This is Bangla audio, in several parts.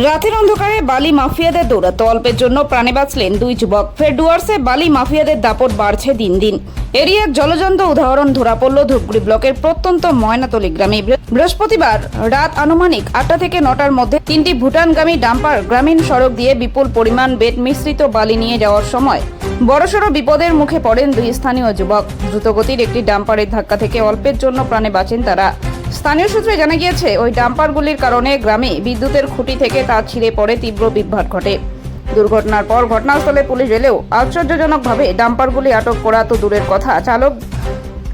রাতের অন্ধকারে বালি মাফিয়াদের দৌড়াতো অল্পের জন্য প্রাণে বাঁচলেন দুই যুবক। ফের ডুয়ার্সে বালি মাফিয়াদের দাপট বাড়ছে দিন দিন। এক জলজন্ত উদাহরণ ধরা পড়ল ধূপগুড়ি ব্লকের প্রত্যন্ত ময়নাতলি গ্রামে। বৃহস্পতিবার রাত আনুমানিক আটটা থেকে নটার মধ্যে তিনটি ভুটানগামী ডাম্পার গ্রামীণ সড়ক দিয়ে বিপুল পরিমাণ বেদ মিশ্রিত বালি নিয়ে যাওয়ার সময় বড়সড় বিপদের মুখে পড়েন দুই স্থানীয় যুবক। দ্রুতগতির একটি ডাম্পারের ধাক্কা থেকে অল্পের জন্য প্রাণে বাঁচেন তারা। স্থানীয় সূত্রে জানা গিয়েছে, ওই ডাম্পারগুলির কারণে গ্রামে বিদ্যুতের খুঁটি থেকে তার ছিঁড়ে পড়ে তীব্র বিভ্রাট ঘটে। দুর্ঘটনার পর ঘটনাস্থলে পুলিশ এলেও আশ্চর্যজনকভাবে ডাম্পারগুলি আটক করা তো দূরের কথা। চালক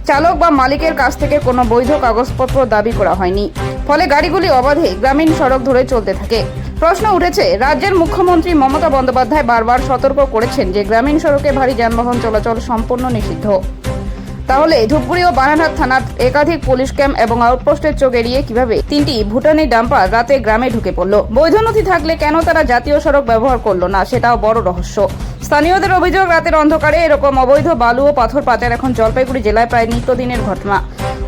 চালক বা মালিকের কাছ থেকে কোনো বৈধ কাগজপত্র দাবি করা হয়নি। ফলে গাড়িগুলি অবাধে গ্রামীণ সড়ক ধরে চলতে থাকে। প্রশ্ন উঠেছে, রাজ্যের মুখ্যমন্ত্রী মমতা বন্দ্যোপাধ্যায় বারবার সতর্ক করেছেন যে, গ্রামীণ সড়কে ভারী যানবাহন চলাচল সম্পূর্ণ নিষিদ্ধ। তাহলে ধূপগুড়ি ও বানারহাট থানার একাধিক পুলিশ ক্যাম্প এবং আউটপোস্টের চোখ এড়িয়ে কীভাবে তিনটি ভুটানি ডাম্পার রাতে গ্রামে ঢুকে পড়ল? বৈধ নথি থাকলে কেন তারা জাতীয় সড়ক ব্যবহার করল না? সেটাও বড় রহস্য। স্থানীয়দের অভিযোগ, রাতের অন্ধকারে এরকম অবৈধ বালু ও পাথর পাচার এখন জলপাইগুড়ি জেলায় প্রায় নিত্যদিনের ঘটনা।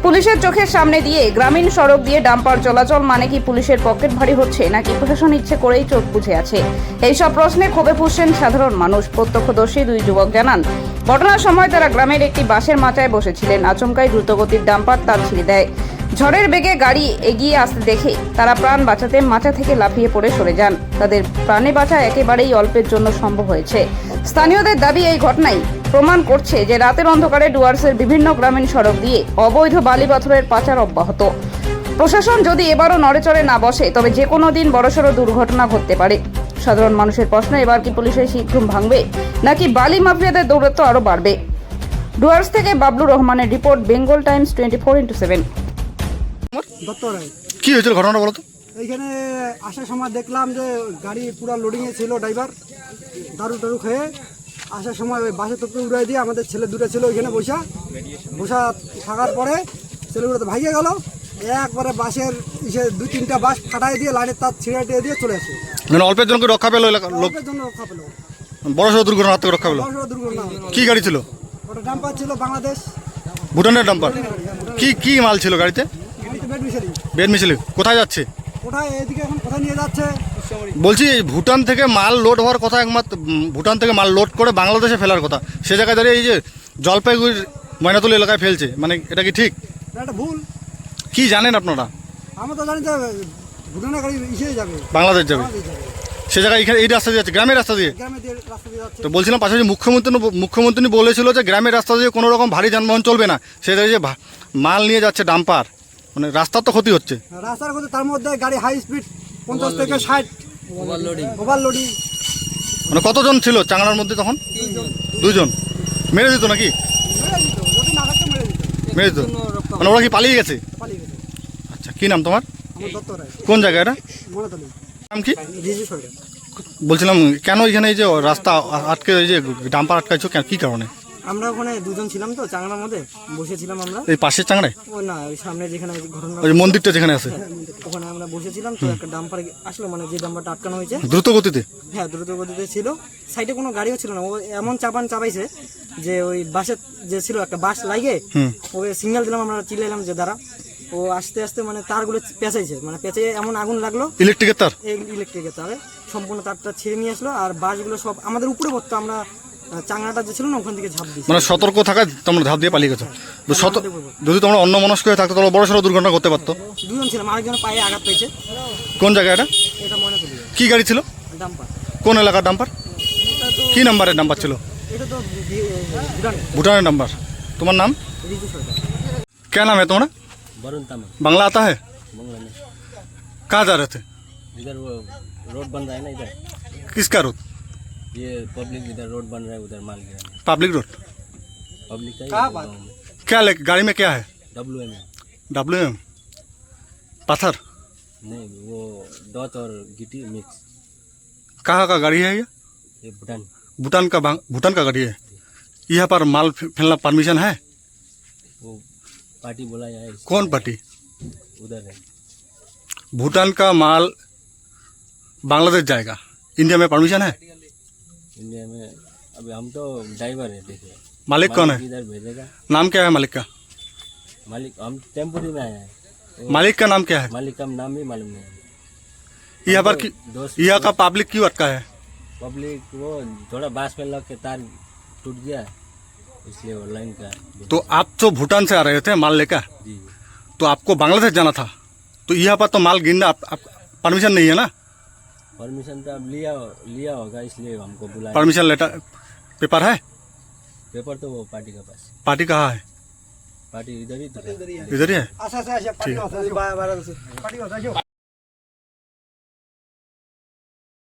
পুলিশের চোখের সামনে দিয়ে গ্রামীণ সড়ক দিয়ে ডাম্পার চলাচল মানে কি পুলিশের পকেট ভারী হচ্ছে নাকি প্রশাসন ইচ্ছে করেই চোখ বুঝে আছে? এইসব প্রশ্নে ক্ষোভে ফুসছেন সাধারণ মানুষ। প্রত্যক্ষদর্শী দুই যুবক জানান, ঘটনার সময় তারা গ্রামের একটি বাসের মাচায় বসেছিলেন। আচমকাই দ্রুতগতির ডাম্পার তার ছিঁড়ে দেয়। ঝড়ের বেগে গাড়ি এগিয়ে আসতে দেখে তারা প্রাণ বাঁচাতে মাচা থেকে লাফিয়ে পড়ে সরে যান। তাদের প্রাণে বাঁচা একেবারেই অল্পের জন্য সম্ভব হয়েছে। স্থানীয়দের দাবি, এই ঘটনাই প্রমাণ করছে যে রাতের অন্ধকারে ডুয়ার্সের বিভিন্ন গ্রামীণ সড়ক দিয়ে অবৈধ বালি পাথরের পাচার অব্যাহত। প্রশাসন যদি এবারও নড়েচড়ে না বসে, তবে যে কোনো দিন বড়সড় দুর্ঘটনা ঘটতে পারে। সাধারণ মানুষের প্রশ্ন, এবার কি পুলিশের শিক্ষম ভাঙবে, নাকি বালি মাফিয়াদের দৌরত্ব আরও বাড়বে? ডুয়ার্স থেকে বাবলু রহমানের report, Bengal Times twenty four into seven. Dutta Roy কি হয়েছিল ঘটনাটা বলো তো? এইখানে আসার সময় দেখলাম যে গাড়ি পুরো লোডিংয়ে ছিল ড্রাইভার দারু টারু খেয়ে আসার সময় ওই বাসের তোকে উড়াই দিয়ে আমাদের ছেলে দুটো ছিল ওইখানে বসা। বসা থাকার পরে ছেলেগুলো তো ভাইয়ে গেল। একবারে বাসের ইসে দুই তিনটা বাস ফাটাই দিয়ে লাইনের তার ছিঁড়ে টিয়ে দিয়ে চলে আসে। মানে অল্পের জনকে রক্ষা পেল লোকের জন্য রক্ষা পেল। বড় সড়ো দুর্ঘটনা হাত থেকে রক্ষা পেল? দুর্ঘটনা। কি গাড়ি ছিল? ওটা ডাম্পার ছিল বাংলাদেশ। ভুটানের ডাম্পার। কি কি মাল ছিল গাড়িতে? মিছিল কোথায় যাচ্ছে? কোথায়? এদিকে এখন কোথায় নিয়ে যাচ্ছে? বলছি ভুটান থেকে মাল লোড হওয়ার কথা একমাত্র ভুটান থেকে মাল লোড করে বাংলাদেশে ফেলার কথা। সে জায়গায় দাঁড়িয়ে এই যে জলপাইগুড়ির ময়নাতলি এলাকায় ফেলছে মানে এটা কি ঠিক? এটা ভুল। কি জানেন আপনারা? আমরা তো জানি যে ভুটানের গাড়ি ইসে যাবে। বাংলাদেশ যাবে। সে জায়গায় এখানে এই রাস্তা দিয়ে যাচ্ছে গ্রামের রাস্তা দিয়ে? তো বলছিলাম পাশাপাশি মুখ্যমন্ত্রী মুখ্যমন্ত্রী বলেছিল যে গ্রামের রাস্তা দিয়ে কোনো রকম ভারী যানবাহন চলবে না। সে জায়গায় যে মাল নিয়ে যাচ্ছে ডাম্পার। মানে রাস্তার তো ক্ষতি হচ্ছে। রাস্তার ক্ষতি তার মধ্যে গাড়ি হাই স্পিড পঞ্চাশ থেকে ষাট। ওভারলোডিং মানে কতজন ছিল চাংড়ার মধ্যে তখন? দুজন মেরে দিত নাকি? মেরে দিত মানে ওরা কি পালিয়ে গেছে? আচ্ছা কি নাম তোমার? আমার দত্ত রায়। কোন জায়গা এটা? নাম কি? বলছিলাম কেন এখানে এই যে রাস্তা আটকে এই যে ডাম্পার আটকাইছো কেন কি কারণে? আমরা ওখানে দুজন ছিলাম তো চাংলার মধ্যে। বসেছিলাম আমরা। এই পাশের চাংড়ায় ও না ওই সামনে যেখানে ঘটনা ওই মন্দিরটা যেখানে আছে। ওখানে আমরা বসেছিলাম তো একটা ডাম্পার আসলো মানে যে ডাম্পারটা আটকানো হয়েছে। দ্রুত গতিতে? হ্যাঁ দ্রুত গতিতে ছিল। সাইডে কোনো গাড়িও ছিল না। ও এমন চাপান চাপাইছে যে ওই বাসের যে ছিল একটা বাস লাগে ওকে সিগন্যাল দিলাম আমরা চিলাইলাম যে দাঁড়া। ও আস্তে আস্তে মানে তারগুলো পেঁচাইছে। মানে পেঁচে এমন আগুন লাগল। ইলেকট্রিকের তার? ইলেকট্রিকের তারে। সম্পূর্ণ তারটা ছিঁড়ে নিয়ে আসলো আর বাসগুলো সব আমাদের উপরে পড়তো। আমরা চাংড়াটা যে ছিল না ওখান থেকে ঝাঁপ দিয়েছি মানে সতর্ক থাকা তোমরা ধাপ দিয়ে পালিয়ে গেছো তো সত- যদি তোমরা অন্য মনস্ক হয়ে থাকতো তাহলে বড় সড়ো দুর্ঘটনা করতে পারতো দুজন ছিলাম আরেকজন পায়ে আঘাত পেয়েছে কোন জায়গা এটা এটা মনে করি কি গাড়ি ছিল ডাম্পার কোন এলাকার ডাম্পার এটা তো কি নাম্বারের নাম্বার ছিল এটা তো বি- ভুটানে भूटान नंबर तुम्हारा नाम রিজু সরকার क्या नाम है तुम्हारा वरुण तमल बांग्ला आता है बंगला में कहाँ जा रहे थे इधर वो रोड बन रहा है ना इधर किसका रोड ये पब्लिक इधर रोड बन रहा है उधर माल गिरा पब्लिक रोड पब्लिक का ही है बात? गाँव में। क्या ले गाड़ी में क्या है? डब्ल्यू एम डब्ल्यू एम पत्थर? नहीं वो डॉट और गिटी मिक्स कहाँ का गाड़ी है ये? ये भूटान। भूटान का भूटान का गाड़ी है। यहाँ पर माल फे- फैलना परमिशन है? वो पार्टी बोला है कौन पार्टी? उधर है। भूटान का माल बांग्लादेश जाएगा। इंडिया में परमिशन है? इंडिया में अभी हम तो ड्राइवर है देखिए। मालिक कौन है? इधर भेजेगा। नाम क्या है मालिक का? मालिक हम टेम्पोरी में आए हैं। वो मालिक का नाम क्या है? मालिक का नाम भी मालूम नहीं है। यहाँ पर यहाँ का पब्लिक क्यों अटका है। पब्लिक वो थोड़ा बाँस में लग के तार टूट गया इसलिए वो लाइन का तो आप तो भूटान से आ रहे थे माल लेकर? जी। तो आपको बांग्लादेश जाना था? तो यहाँ पर तो माल गिरना परमिशन नहीं है ना? परमिशन तो अब लिया लिया होगा इसलिए हमको बुलाया। परमिशन लेटर पेपर है? पेपर तो वो पार्टी के पास। पार्टी कहाँ है? पार्टी इधर ही तो इधर ही है।